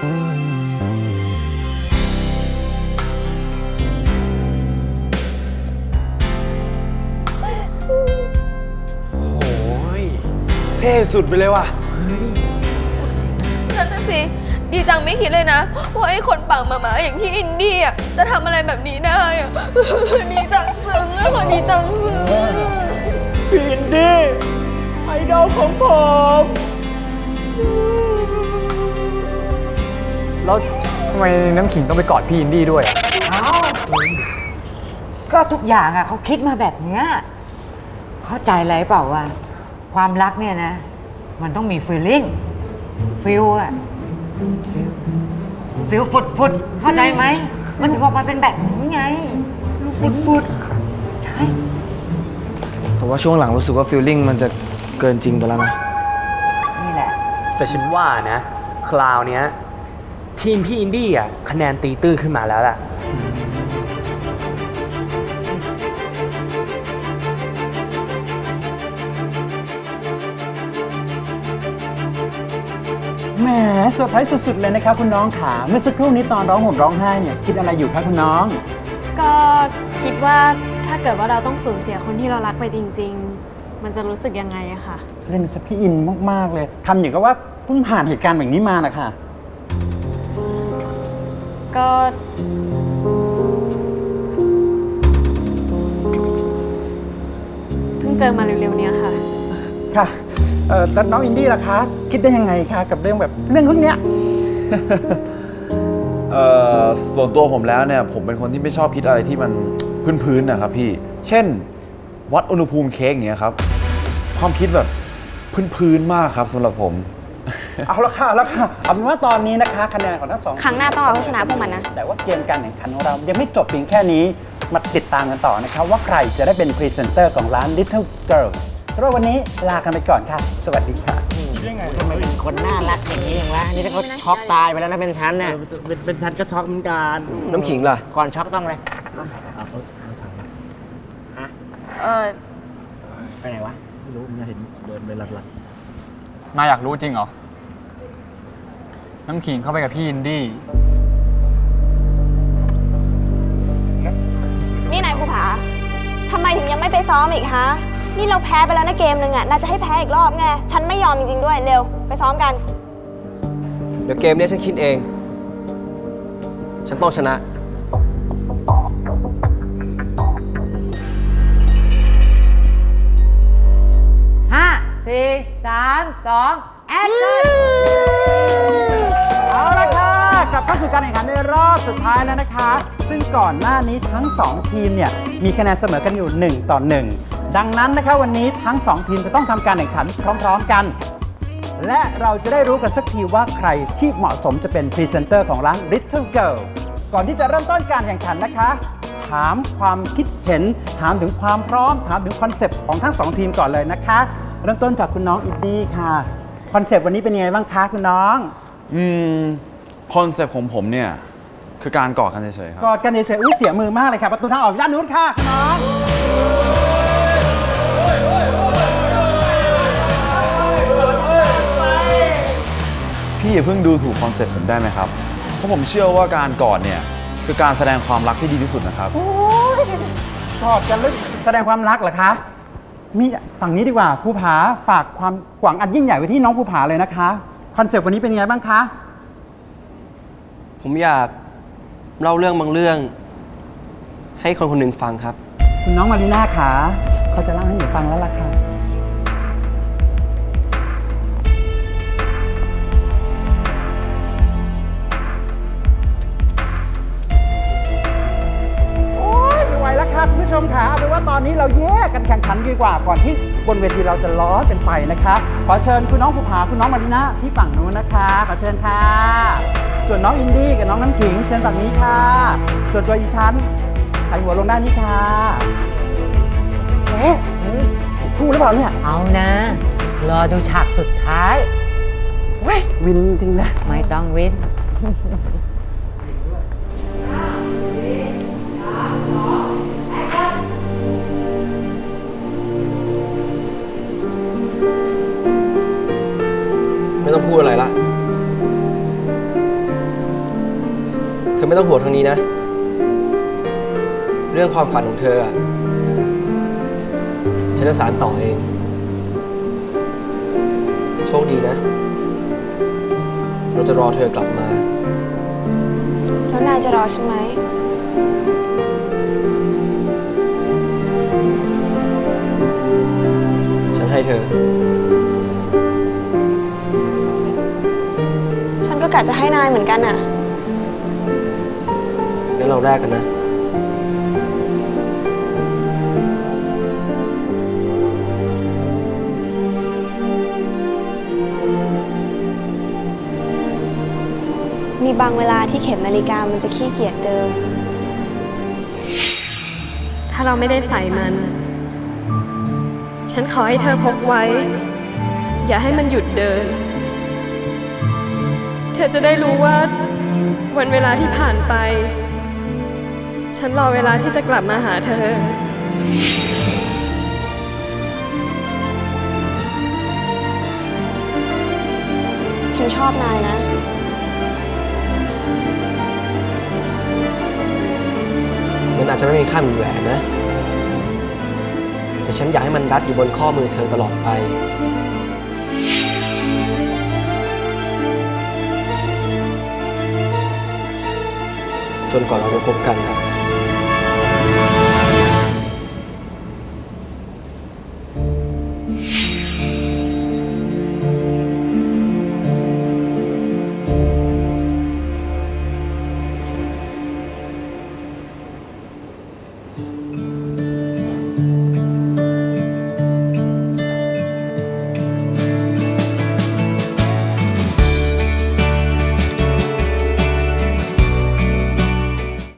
โอ้ยเท่สุดไปเลยว่ะ นั่นน่ะสิ ดีจังไม่คิดเลยนะ ว่าไอ้คนปังมาหมาอย่างพี่อินดี้อะจะทำอะไรแบบนี้ได้อะ ดีจังซึ้งอะค่ะดีจังซึ้ง พี่อินดี้ไอดอลของผม แล้วทำไมน้ำขิงต้องไปกอดพี่อินดี้ด้วยอะเอ้าก็ทุกอย่างอะเขาคิดมาแบบเนี้ยเข้าใจอะไรเปล่าว่าความรักเนี่ยนะ มันต้องมีฟีลลิ่งฟิลอะฟิลฟิลฟุดฟุดเข้าใจไหม มันถึงออกมาเป็นแบบนี้ไงฟุดฟุดใช่ แต่ว่าช่วงหลังรู้สึกว่าฟีลลิ่งมันจะเกินจริงไปแล้วนะ นี่แหละ แต่ฉันว่านะ คราวเนี้ย ทีมพี่อินดี้อะคะแนนตีตื้นขึ้นมาแล้วล่ะ แหมเซอร์ไพรส์สุดๆเลยนะครับคุณน้องขาเมื่อสักครู่นี้ตอนร้องห่มร้องไห้เนี่ยคิดอะไรอยู่ครับคุณน้อง ก็คิดว่าถ้าเกิดว่าเราต้องสูญเสียคนที่เรารักไปจริง ๆ มันจะรู้สึกยังไงอะค่ะ เล่นสพี่อินมากๆเลยทำอย่างกับว่าเพิ่งผ่านเหตุการณ์แบบนี้มานะคะ ก็ เพิ่งเจอมาเร็วๆเนี้ยค่ะ ค่ะเอ่อแล้วน้องอินดี้ล่ะคะ คิดได้ยังไงคะกับเรื่องแบบเรื่องพวกเนี้ย เอ่อส่วนตัวผมแล้วเนี่ย ผมเป็นคนที่ไม่ชอบคิดอะไรที่มันพื้นๆนะครับพี่ เช่น วัดอุณหภูมิเค้กอย่างเงี้ยครับ ความคิดแบบพื้นๆมากครับสำหรับผม เอาละค่ะเอาละค่ะเอาเป็นว่าตอนนี้นะคะคะแนนของทั้งสองครั้งหน้าต้องเอาให้ชนะพวกมันนะ แต่ว่าเกมการแข่งขันของเรายังไม่จบเพียงแค่นี้ มาติดตามกันต่อนะครับ ว่าใครจะได้เป็นพรีเซนเตอร์ของร้าน Little Girl สำหรับวันนี้ลากันไปก่อนค่ะ สวัสดีค่ะ ทำไมเป็นคนน่ารักอย่างนี้อย่างวะนี่ถ้าเขาช็อกตายไปแล้วนะเป็นชั้นน่ะเป็นเป็นฉันก็ช็อกเหมือนกันน้ำขิงล่ะ ก่อนช็อกต้องอะไรเออไปไหนวะ ไม่รู้มันเห็นเดินไปหลักนายอยากรู้จริงเหรอ น้ำขิงเข้าไปกับพี่อินดี้ นี่นายภูผาทำไมถึงยังไม่ไปซ้อมอีกฮะ นี่เราแพ้ไปแล้วนะเกมหนึ่งอะน่าจะให้แพ้อีกรอบไง ฉันไม่ยอมจริงๆด้วย เร็ว ไปซ้อมกัน เดี๋ยวเกมเนี้ยฉันคิดเอง ฉันต้องชนะ ห้าสี่สามสองแอคชั่นเอาละค่ะก ลับเข้าสู่การแข่งขันในรอบสุดท้ายแล้วนะคะ ซึ่งก่อนหน้านี้ทั้ง 2 ทีมเนี่ยมีคะแนนเสมอกันอยู่ 1 ต่อ 1 ดังนั้นนะคะวันนี้ทั้ง 2 ทีมจะต้องทำการแข่งขันพร้อมๆกัน และเราจะได้รู้กันสักทีว่าใครที่เหมาะสมจะเป็นพรีเซนเตอร์ของร้าน Little Girl ก่อนที่จะเริ่มต้นการแข่งขันนะคะ ถามความคิดเห็น ถามถึงความพร้อม ถามถึงคอนเซปต์ของทั้งสองทีมก่อนเลยนะคะ เริ่มต้นจากคุณน้องอินดี้ค่ะ คอนเซปต์วันนี้เป็นยังไงบ้างคะคุณน้อง อืม คอนเซปต์ของผมเนี่ยคือการกอดกันเฉยๆครับ กอดกันเฉยๆอุ้ยเสียมือมากเลยค่ะประตูทางออกด้านนู้นค่ะคุณน้องพี่อย่าเพิ่งดูถูกคอนเซปต์ผมได้ไหมครับ เพราะผมเชื่อว่าการกอดเนี่ยคือการแสดงความรักที่ดีที่สุดนะครับกอดกันแล้วแสดงความรักเหรอคะมีฝั่งนี้ดีกว่าภูผาฝากความหวังอันยิ่งใหญ่ไว้ที่น้องภูผาเลยนะคะ คอนเซปต์วันนี้เป็นยังไงบ้างคะ ผมอยากเล่าเรื่องบางเรื่อง ให้คนคนหนึ่งฟังครับ คุณน้องมารีน่าขาเขาจะเล่าให้หนูฟังแล้วล่ะค่ะ โอ้ยไม่ไหวแล้วค่ะคุณผู้ชมค่ะเอาเป็นว่าตอนนี้เราแยกกันแข่งขันดีกว่าก่อนที่บนเวทีเราจะร้อนเป็นไฟนะคะ ขอเชิญคุณน้องภูผาคุณน้องมารีน่าที่ฝั่งนู้นนะคะ ขอเชิญค่ะ ส่วนน้องอินดี้กับน้องน้ำขิงเชิญฝั่งนี้ค่ะ ส่วนตัวอีชั้นไถหัวลงด้านนี้ค่ะเอ๊ะเฮ้ยคู่หรือเปล่าเนี่ย เอานะ รอดูฉากสุดท้ายเว้ยวินจริงนะ ไม่ต้องวิน ต้องห่วงทางนี้นะ เรื่องความฝันของเธออะฉันจะสารต่อเอง โชคดีนะ เราจะรอเธอกลับมา แล้วนายจะรอฉันไหม ฉันให้เธอ ฉันก็กะจะให้นายเหมือนกันอะงั้น เราแลกกันนะ มีบางเวลาที่เข็มนาฬิกามันจะขี้เกียจเดิน ถ้าเราไม่ได้ใส่มัน ฉันขอให้เธอพกไว้ อย่าให้มันหยุดเดิน เธอจะได้รู้ว่าวันเวลาที่ผ่านไป ฉันรอเวลาที่จะกลับมาหาเธอ ฉันชอบนายนะ มันอาจจะไม่มีค่าเหมือนแหวนนะ แต่ฉันอยากให้มันรัดอยู่บนข้อมือเธอตลอดไป จนกว่าเราจะพบกันครับ